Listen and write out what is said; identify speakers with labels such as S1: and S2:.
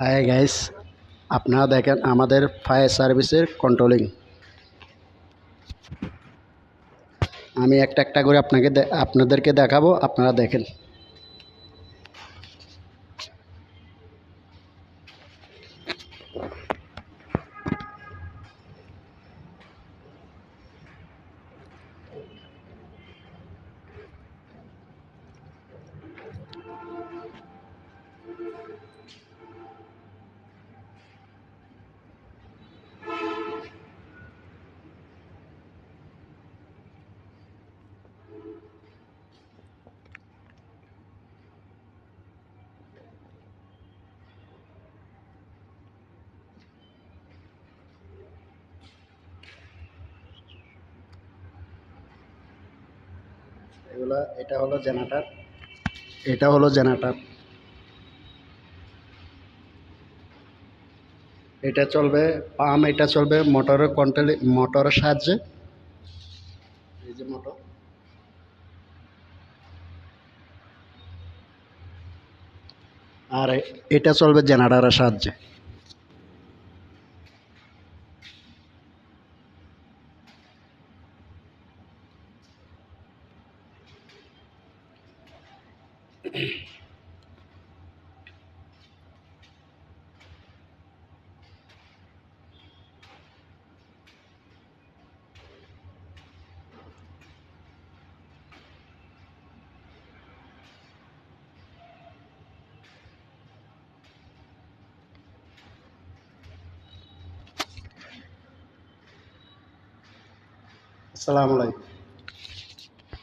S1: Hi guys আপনারা দেখেন আমাদের ফায়ার সার্ভিসের কন্ট্রোলিং আমি একটা একটা করে আপনাকে আপনাদেরকে দেখাবো, আপনারা দেখেন। এগুলা, এটা হলো জেনারেটর এটা হলো জেনারেটর এটা চলবে, পাম্প, এটা চলবে মোটরের কন্ট্রোল মোটরের সাহায্যে। এই যে মোটর। আর এটা চলবে জেনারেটরের সাহায্যে। Assalamualaikum.